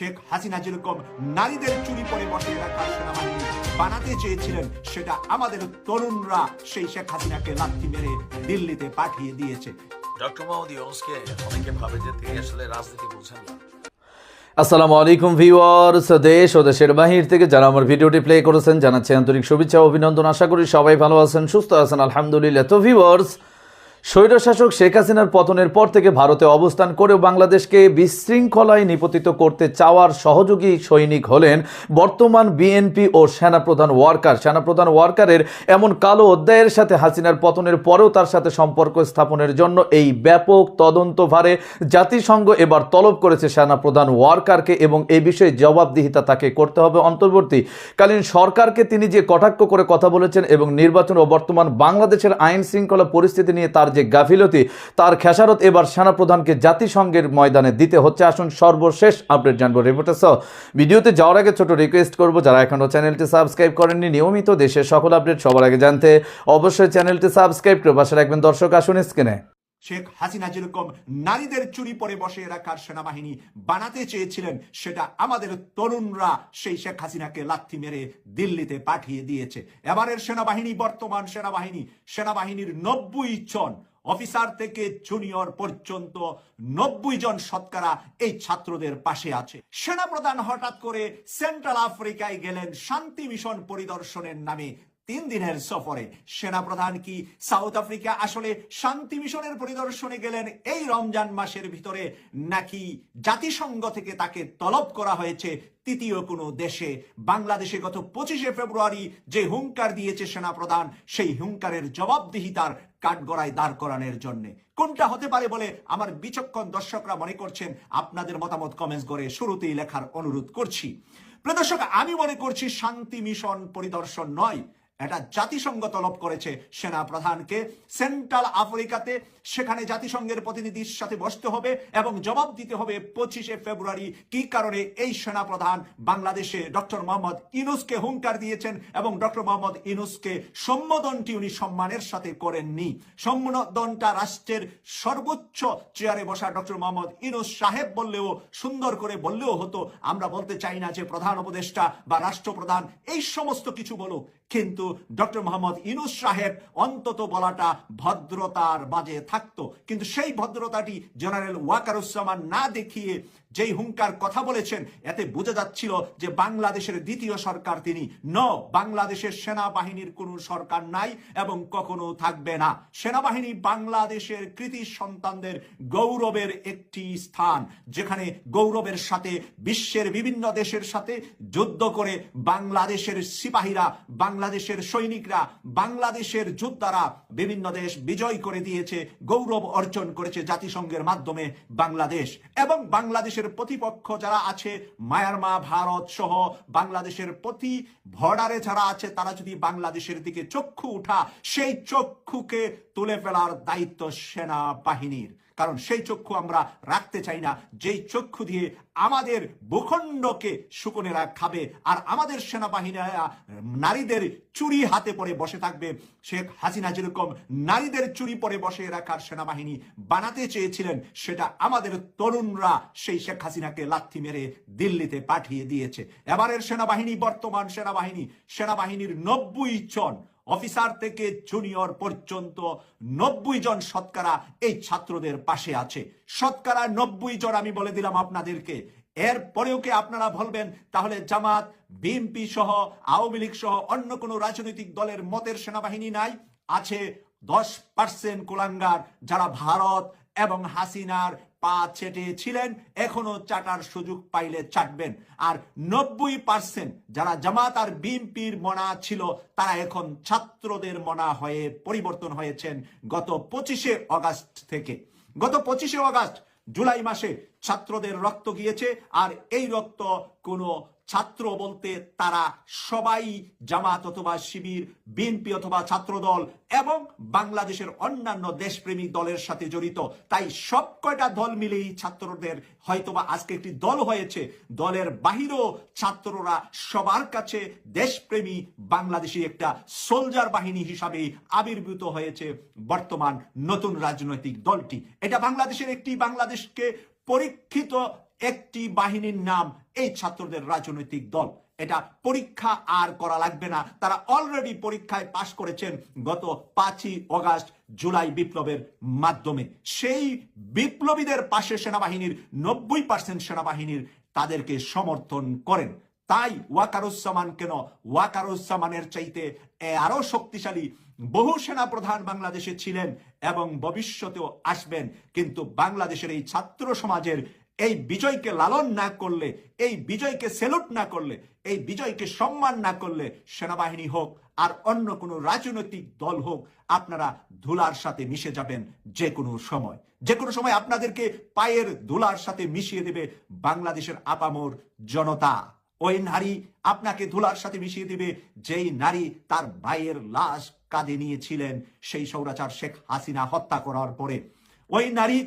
শেখ হাসিনা যেরকম নারীদের চুরি করে বসে রাখার সেনাবাহিনী বানাতে চেয়েছিলেন সেটা আমাদের তরুণরা সেই শেখ হাসিনাকে লাথি মেরে দিল্লিতে পাঠিয়ে দিয়েছে। ডক্টর মোহাম্মদ ইউনুসকে অনেকে ভাবে যে তিনি আসলে রাজনীতি বোঝেন না। আসসালামু আলাইকুম ভিউয়ার্স দেশ ও দেশের বাহির থেকে যারা আমার ভিডিওটি প্লে করেছেন জানাচ্ছি আন্তরিক শুভেচ্ছা ও অভিনন্দন। আশা করি সবাই ভালো আছেন সুস্থ আছেন আলহামদুলিল্লাহ। তো ভিউয়ার্স স্বৈরশাসক শেখ হাসিনার পতনের পর থেকে ভারতে অবস্থান করেও বাংলাদেশকে বিশৃঙ্খলায় নিপতিত করতে চাওয়ার সহযোগী সৈনিক হলেন বর্তমান বিএনপি ও সেনাপ্রধান ওয়ার্কার। সেনাপ্রধান ওয়ার্কারের এমন কালো অধ্যায়ের সাথে হাসিনার পতনের পরেও তার সাথে সম্পর্ক স্থাপনের জন্য এই ব্যাপক তদন্তভারে জাতিসংঘ এবার তলব করেছে সেনাপ্রধান ওয়ার্কারকে এবং এই বিষয়ে জবাবদিহিতা তাকে করতে হবে অন্তর্বর্তীকালীন সরকারকে। তিনি যে কটাক্ষ করে কথা বলেছেন এবং নির্বাচন ও বর্তমান বাংলাদেশের আইন শৃঙ্খলা পরিস্থিতি নিয়ে তার যে গাফিলতি, তার খেসারত এবার সেনাপ্রধানকে জাতিসংঘের ময়দানে দিতে হচ্ছে। আসুন সর্বশেষ আপডেট জানব রিপোর্টার সহ ভিডিওতে যাওয়ার আগে ছোট রিকোয়েস্ট করব, যারা এখনও চ্যানেলটি সাবস্ক্রাইব করেননি, নিয়মিত দেশের সকল আপডেট সবার আগে জানতে অবশ্যই চ্যানেলটি সাবস্ক্রাইব করে পাশে রাখবেন। দর্শক, আসুন স্ক্রিনে শেখ হাসিনা যেরকম নারীদের চুরি পরে বসে রাখার সেনাবাহিনী বানাতে চেয়েছিলেন, সেটা আমাদের তরুণরা সেই শেখ হাসিনাকে লাথি মেরে দিল্লিতে পাঠিয়ে দিয়েছে। এবারের সেনাবাহিনী, বর্তমান সেনাবাহিনী, সেনাবাহিনীর নব্বই জন অফিসার থেকে জুনিয়র পর্যন্ত নব্বই জন শতকরা এই ছাত্রদের পাশে আছে। সেনাপ্রধান হঠাৎ করে সেন্ট্রাল আফ্রিকায় গেলেন শান্তি মিশন পরিদর্শনের নামে তিন দিনের সফরে সেনাপ্রধান কি সাউথ আফ্রিকা আসলে শান্তি মিশনের পরিদর্শনে গেলেন এই রমজান মাসের ভিতরে, নাকি জাতিসংঘ থেকে তাকে তলব করা হয়েছে তৃতীয় কোনো দেশে? বাংলাদেশে গত পঁচিশে ফেব্রুয়ারি যে হুঙ্কার দিয়েছে সেনাপ্রধান, সেই হুঙ্কারের জবাবদিহিতার কাঠগড়ায় দাঁড় করানোর জন্য। কোনটা হতে পারে বলে আমার বিচক্ষণ দর্শকরা মনে করছেন? আপনাদের মতামত কমেন্টস করে শুরুতেই লেখার অনুরোধ করছি। প্রদর্শক আমি মনে করছি শান্তি মিশন পরিদর্শন নয়। এটা জাতিসংঘ তলব করেছে সেনা প্রধানকে সেন্ট্রাল আফ্রিকাতে সেখানে জাতিসংঘের প্রতিনিধির সাথে বসতে হবে এবং জবাব দিতে হবে পঁচিশে ফেব্রুয়ারি কি কারণে এই সেনা প্রধান বাংলাদেশে ডক্টর মোহাম্মদ ইনুসকে হুঙ্কার দিয়েছেন এবং ডক্টর মোহাম্মদ ইনুসকে সম্বোধনটি উনি সম্মানের সাথে করেননি। সম্বোধনটা রাষ্ট্রের সর্বোচ্চ চেয়ারে বসা ডক্টর মোহাম্মদ ইনুস সাহেব বললেও, সুন্দর করে বললেও হতো, আমরা বলতে চাই না যে প্রধান উপদেষ্টা বা রাষ্ট্রপ্রধান, এই সমস্ত কিছু বলুক। কিন্তু ডক্টর মোহাম্মদ ইনুস সাহেব অন্তত বলাটা ভদ্রতার বাজে থাকতো। কিন্তু সেই ভদ্রতাটি জেনারেল ওয়াকারুজ্জামান না দেখিয়ে যেই হুঙ্কার কথা বলেছেন, এতে বোঝা যাচ্ছিল যে বাংলাদেশের দ্বিতীয় সরকার তিনি। ন, বাংলাদেশের সেনাবাহিনীর কোনো সরকার নাই এবং কখনো থাকবে না। সেনাবাহিনী বাংলাদেশের কৃতি সন্তানদের গৌরবের একটি স্থান, যেখানে গৌরবের সাথে, বিশ্বের বিভিন্ন দেশের সাথে যুদ্ধ করে বাংলাদেশের সিপাহীরা বাংলাদেশের সৈনিকরা বাংলাদেশের যোদ্ধারা বিভিন্ন দেশ বিজয় করে দিয়েছে, গৌরব অর্জন করেছে জাতিসংঘের মাধ্যমে বাংলাদেশ। এবং বাংলাদেশের প্রতিপক্ষ যারা আছে মায়ানমা ভারত সহ বাংলাদেশের প্রতি বর্ডারে যারা আছে, তারা যদি বাংলাদেশের দিকে চক্ষু উঠা, সেই চক্ষুকে তুলে ফেলার দায়িত্ব সেনা বাহিনীর কারণ সেই চক্ষু আমরা রাখতে চাই না। যেই চক্ষু দিয়ে আমাদের ভূখণ্ডকে শুকনেরা খাবে আর আমাদের সেনাবাহিনীরা নারীদের চুরি হাতে পড়ে বসে থাকবে। শেখ হাসিনা যেরকম নারীদের চুরি পরে বসে রাখার সেনাবাহিনী বানাতে চেয়েছিলেন, সেটা আমাদের তরুণরা সেই শেখ হাসিনাকে লাথি মেরে দিল্লিতে পাঠিয়ে দিয়েছে। এবারের সেনাবাহিনী, বর্তমান সেনাবাহিনী, সেনাবাহিনীর নব্বই জন অফিসার থেকে জুনিয়র পর্যন্ত নব্বই জন শতকরা এই ছাত্রদের পাশে আছে। শতকরা নব্বই জন আমি বলে দিলাম আপনাদেরকে। এর পরেও কি আপনারা বলবেন, তাহলে জামাত, বিএনপি সহ, আওয়ামী লীগ সহ অন্য কোনো রাজনৈতিক দলের মতের সেনাবাহিনী নাই? আছে দশ পার্সেন্ট কুলাঙ্গার, যারা ভারত এবং হাসিনার পা চেটে ছিলেন এখনও চাটার সুযোগ পাইলে চাটবেন। আর নব্বই পার্সেন্ট যারা জামাত আর বিএনপির মনা ছিল, তারা এখন ছাত্রদের মনা হয়ে পরিবর্তন হয়েছেন গত পঁচিশে অগাস্ট থেকে। গত পঁচিশে অগাস্ট জুলাই মাসে ছাত্রদের রক্ত গিয়েছে, আর এই রক্ত কোনো ছাত্র বলতে তারা সবাই জামাত অথবা শিবির, বিএনপি অথবা ছাত্রদল এবং বাংলাদেশের অন্যান্য দেশপ্রেমী দলের সাথে জড়িত। তাই সব কয়টা দল মিলেই ছাত্রদের হয়তোবা আজকে একটি দল হয়েছে। দলের বাহিরেও ছাত্ররা সবার কাছে দেশপ্রেমী বাংলাদেশি একটা সোলজার বাহিনী হিসাবে আবির্ভূত হয়েছে বর্তমান নতুন রাজনৈতিক দলটি। এটা বাংলাদেশের একটি বাংলাদেশকে পরীক্ষিত একটি বাহিনীর নাম এই ছাত্রদের রাজনৈতিক দল। এটা পরীক্ষা আর করা লাগবে না। তারা অলরেডি পরীক্ষায় পাশ করেছেন গত পাঁচই অগাস্ট জুলাই বিপ্লবের মাধ্যমে। সেই বিপ্লবীদের পাশে সেনাবাহিনীর নব্বই পার্সেন্ট সেনাবাহিনীর তাদেরকে সমর্থন করেন। তাই ওয়াকারুজ্জামান কেন? ওয়াকারুজ্জামানের চাইতে আরও শক্তিশালী বহু সেনা প্রধান বাংলাদেশে ছিলেন এবং ভবিষ্যতেও আসবেন। কিন্তু বাংলাদেশের এই ছাত্র সমাজের এই বিজয়কে লালন না করলে, এই বিজয়কে সেলুট না করলে, এই বিজয়কে সম্মান না করলে সেনাবাহিনী হোক আর অন্য কোনো রাজনৈতিক দল হোক, আপনারা ধুলার সাথে মিশে যাবেন যে কোনো সময়। যে কোনো সময় আপনাদেরকে পায়ের ধুলার সাথে মিশিয়ে দেবে বাংলাদেশের আপামর জনতা। ওই নারী আপনাকে ধুলার সাথে মিশিয়ে দেবে যেই নারী তার ভাইয়ের লাশ কাঁধে নিয়েছিলেন সেই সৌরাচার শেখ হাসিনা হত্যা করার পরে। ওই নারী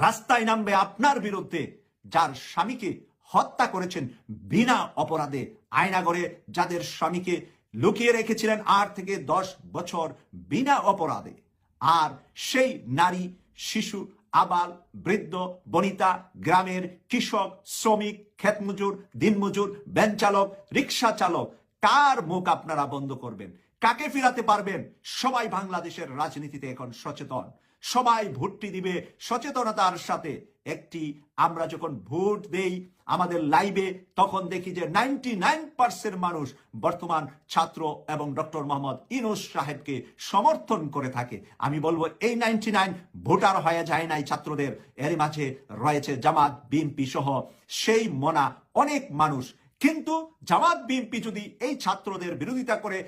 রাস্তায় নামবে আপনার বিরুদ্ধে। যার স্বামীকে হত্যা করেছেন বিনা অপরাধে আয়নাগরে, যাদের স্বামীকে লুকিয়ে রেখেছিলেন আট থেকে দশ বছর বিনা অপরাধে। আর সেই নারী, শিশু, আবাল, বৃদ্ধ, বনিতা, গ্রামের কৃষক, শ্রমিক ক্ষেতমজুর দিনমজুর ভ্যান চালক রিক্সা চালক কার মুখ আপনারা বন্ধ করবেন? কাকে ফিরাতে পারবেন? সবাই বাংলাদেশের রাজনীতিতে এখন সচেতন। সবাই ভোটটি দিবে সচেতনতার সাথে। একটি আমরা যখন ভোট দেই আমাদের লাইভে, তখন দেখি যে নাইনটি নাইন পার্সেন্ট মানুষ বর্তমান ছাত্র এবং ডক্টর মোহাম্মদ ইনুস সাহেবকে সমর্থন করে থাকে। আমি বলব, এই নাইনটি নাইন ভোটার হয়ে যায় নাই ছাত্রদের। এর মাঝে রয়েছে জামাত, বিএনপি সহ সেই মনা অনেক মানুষ। কিন্তু জামাত, বিএনপি যদি এই ছাত্রদের বিরোধিতা করে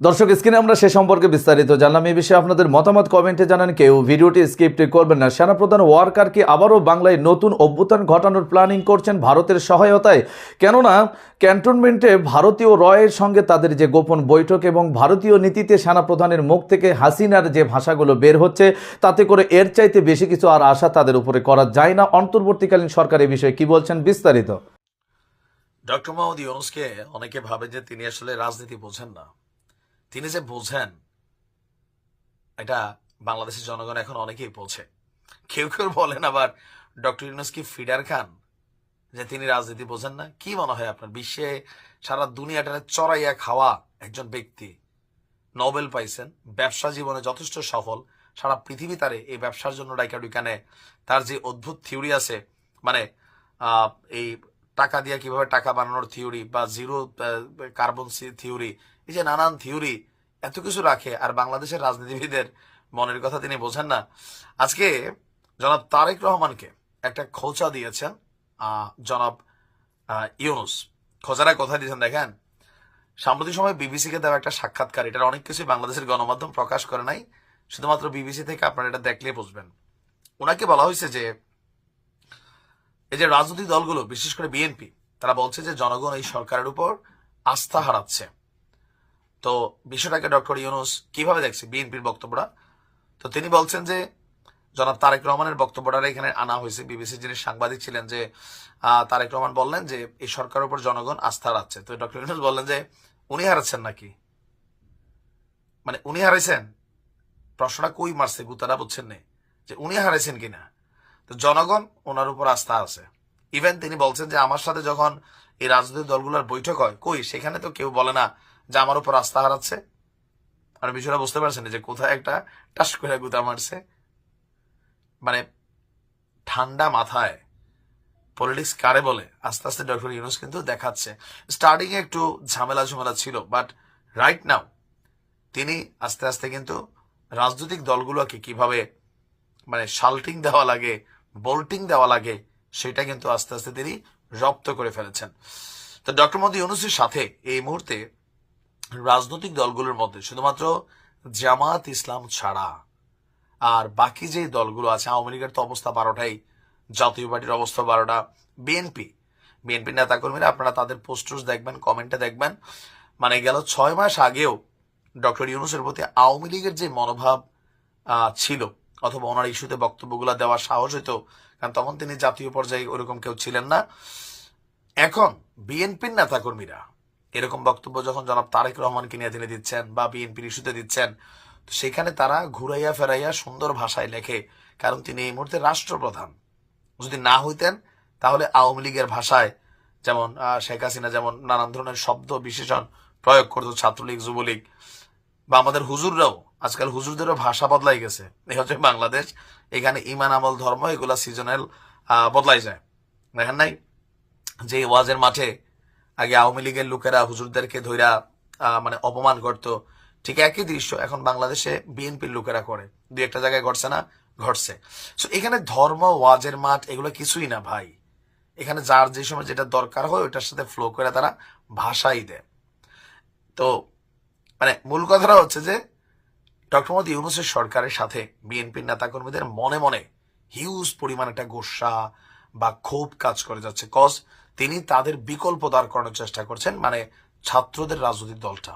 দর্শক, স্ক্রিনে আমরা সে সম্পর্কে বিস্তারিত জানলাম। এই বিষয়ে আপনাদের মতামত কমেন্টে জানান কেউ। ভিডিওটি স্কিপ্ট করবেন না। সেনাপ্রধান ওয়ার্কার কি আবারও বাংলায় নতুন অভ্যুত্থান ঘটানোর প্ল্যানিং করছেন ভারতের সহায়তায়? কেননা, ক্যান্টনমেন্টে ভারতীয় রয়ের সঙ্গে তাদের যে গোপন বৈঠক এবং ভারতীয় নীতিতে সেনাপ্রধানের মুখ থেকে হাসিনার যে ভাষাগুলো বের হচ্ছে, তাতে করে এর চাইতে বেশি কিছু আর আশা তাদের উপরে করা যায় না। অন্তর্বর্তীকালীন সরকার এই বিষয়ে কি বলছেন বিস্তারিত? ডক্টর মোহাম্মদ ইউনুসকে অনেকে ভাবে যে তিনি আসলে রাজনীতি বোঝেন না। তিনি যে বোঝেন, এটা বাংলাদেশের জনগণ এখন অনেকেই বোঝে কেউ কেউ বলেন আবার ডক্টর ইউনুস কি ফিডার খান? যে তিনি রাজনীতি বোঝেন না? কি মনে হয় আপনার? বিশ্বে সারা দুনিয়াটা চড়াইয়া খাওয়া একজন ব্যক্তি নোবেল পাইছেন, ব্যবসা জীবনে যথেষ্ট সফল, সারা পৃথিবী তারে এই ব্যবসার জন্য ডাইকা ডুইকানে তার যে অদ্ভুত থিওরি আছে মানে এই টাকা দিয়ে কীভাবে টাকা বানানোর থিওরি বা জিরো কার্বন থিওরি এই যে নানান থিওরি এত কিছু রাখে, আর বাংলাদেশের রাজনীতিবিদের মনের কথা তিনি বোঝেন না। আজকে জনাব তারেক রহমানকে একটা খোঁচা দিয়েছেন জনাব ইউনুস। খোঁচাটা কোথায় দিয়েছেন দেখেন? সাম্প্রতিক সময় বিবিসিকে দেওয়া একটা সাক্ষাৎকার, এটার অনেক কিছুই বাংলাদেশের গণমাধ্যম প্রকাশ করে নাই, শুধুমাত্র বিবিসি থেকে আপনারা এটা দেখলে বুঝবেন। ওনাকে বলা হয়েছে যে, এই যে রাজনৈতিক দলগুলো, বিশেষ করে বিএনপি, তারা বলছে যে জনগণ এই সরকারের উপর আস্থা হারাচ্ছে। তো বিষয়টাকে ডক্টর ইউনুস কীভাবে দেখছে? বিএনপির বক্তব্যটা? তো তিনি বলছেন যে, জনাব তারেক রহমানের বক্তব্যটা এখানে আনা হয়েছে। বিবিসির যিনি সাংবাদিক ছিলেন যে তারেক রহমান বললেন যে, এই সরকারের উপর জনগণ আস্থা হারাচ্ছে তো ডক্টর ইউনুস বললেন যে, উনি হারাচ্ছেন নাকি? মানে উনি হারাইছেন? প্রশ্নটা কই মারছে গুতারা বুঝছেন নে? যে উনি হারাইছেন কিনা? তো জনগণ ওনার উপর আস্থা আছে। ইভেন তিনি বলছেন যে, আমার সাথে যখন এই রাজনৈতিক দলগুলোর বৈঠক হয়, কই? সেখানে তো কেউ বলে না যে আমার উপর আস্থা হারাচ্ছে। আর বিষয়টা বুঝতে পারছেন যে কোথায় একটা টাস করে গুতা মারছে। মানে ঠান্ডা মাথায় পলিটিক্স কারে বলে? আস্তে আস্তে ডক্টর ইউনুস কিন্তু দেখাচ্ছে। স্টার্টিং একটু ঝামেলা ঝামেলা ছিল বাট রাইট নাও তিনি আস্তে আস্তে কিন্তু রাজনৈতিক দলগুলোকে কীভাবে মানে শাল্টিং দেওয়া লাগে বোল্টিং দেওয়া লাগে, সেটা কিন্তু আস্তে আস্তে তিনি রপ্ত করে ফেলেছেন। তো ডক্টর মোদী ইউনুসের সাথে এই মুহূর্তে রাজনৈতিক দলগুলোর মধ্যে শুধুমাত্র জামাত ইসলাম ছাড়া আর বাকি যে দলগুলো আছে, আওয়ামী লীগের তো অবস্থা বারোটাই, জাতীয় পার্টির অবস্থা বারোটা, বিএনপি। বিএনপি নেতাকর্মীরা আপনারা তাদের পোস্টার্স দেখবেন কমেন্টে দেখবেন। মানে গেল ছয় মাস আগেও ডক্টর ইউনুসের প্রতি আওয়ামী লীগের যে মনোভাব ছিল, অথবা ওনার ইস্যুতে বক্তব্যগুলো দেওয়ার সাহস হতো কারণ তখন তিনি জাতীয় পর্যায়ে ওরকম কেউ ছিলেন না। এখন বিএনপির নেতাকর্মীরা এরকম বক্তব্য যখন জনাব তারেক রহমানকে নিয়ে তিনি দিচ্ছেন বা বিএনপির ইস্যুতে দিচ্ছেন, তো সেখানে তারা ঘুরাইয়া ফেরাইয়া সুন্দর ভাষায় লেখে, কারণ তিনি এই মুহূর্তে রাষ্ট্রপ্রধান। যদি না হইতেন, তাহলে আওয়ামী লীগের ভাষায় যেমন শেখ হাসিনা যেমন নানান ধরনের শব্দ বিশেষণ প্রয়োগ করতো ছাত্রলীগ, যুবলীগ, বা আমাদের হুজুররাও, আজকাল হুজুরদেরও ভাষা বদলাই গেছে। এই হচ্ছে বাংলাদেশ, এখানে ইমান, আমল, ধর্ম, এগুলা সিজনাল বদলাই যায়। দেখেন নাই? যে ওয়াজের মাঠে আগে আওয়ামী লীগের লোকেরা হুজুরদেরকে আহ, মানে অপমান করত। ঠিক একই দৃশ্য এখন বাংলাদেশে বিএনপির লোকেরা করে। দুই একটা জায়গায় ঘটছে না ঘটছে। এখানে ধর্ম ওয়াজের মাঠ এগুলো কিছুই না ভাই। এখানে যার যে সময় যেটা দরকার হয় ওটার সাথে ফ্লো করে তারা ভাষাই দেয়। তো মানে মূল কথাটা হচ্ছে যে ডক্টর মোদী ইউনুসের সরকারের সাথে বিএনপির নেতাকর্মীদের মনে মনে হিউজ পরিমাণ একটা গোসা বা ক্ষোভ কাজ করে যাচ্ছে। কজ তিনি তাদের বিকল্প দাঁড় করানোর চেষ্টা করছেন মানে ছাত্রদের রাজনৈতিক দলটা।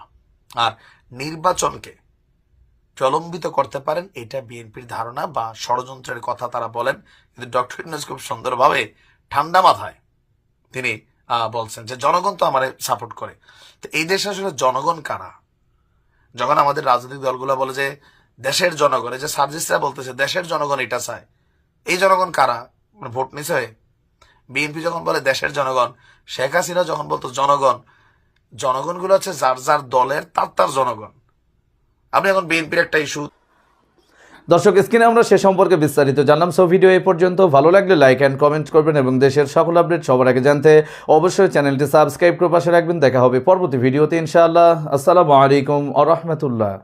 আর নির্বাচনকে প্রলম্বিত করতে পারেন, এটা বিএনপির ধারণা বা ষড়যন্ত্রের কথা তারা বলেন। কিন্তু ডক্টর ইউনুস খুব সুন্দরভাবে ঠান্ডা মাথায় তিনি বলছেন যে জনগণ তো আমার সাপোর্ট করে। তো এই দেশে আসলে জনগণ কারা? যখন আমাদের রাজনৈতিক দলগুলো বলে যে দেশের জনগণ যে সার্জিসরা বলতেছে দেশের জনগণ এটা চায়, এই জনগণ কারা? মানে ভোট নিছে? বিএনপি যখন বলে দেশের জনগণ, শেখ হাসিনা যখন বলতো জনগণ, জনগণগুলো হচ্ছে যার যার দলের, তার তার জনগণ। আপনি এখন বিএনপির একটা ইস্যু দর্শক, স্ক্রিনে আমরা সে সম্পর্কে বিস্তারিত জানলাম। সো ভিডিও এ পর্যন্ত। ভালো লাগলে লাইক অ্যান্ড কমেন্ট করবেন এবং দেশের সকল আপডেট সবার আগে জানতে অবশ্যই চ্যানেলটি সাবস্ক্রাইব করে পাশে রাখবেন। দেখা হবে পরবর্তী ভিডিওতে ইনশাআল্লাহ। আসসালামু আলাইকুম আ রহমতুল্লাহ।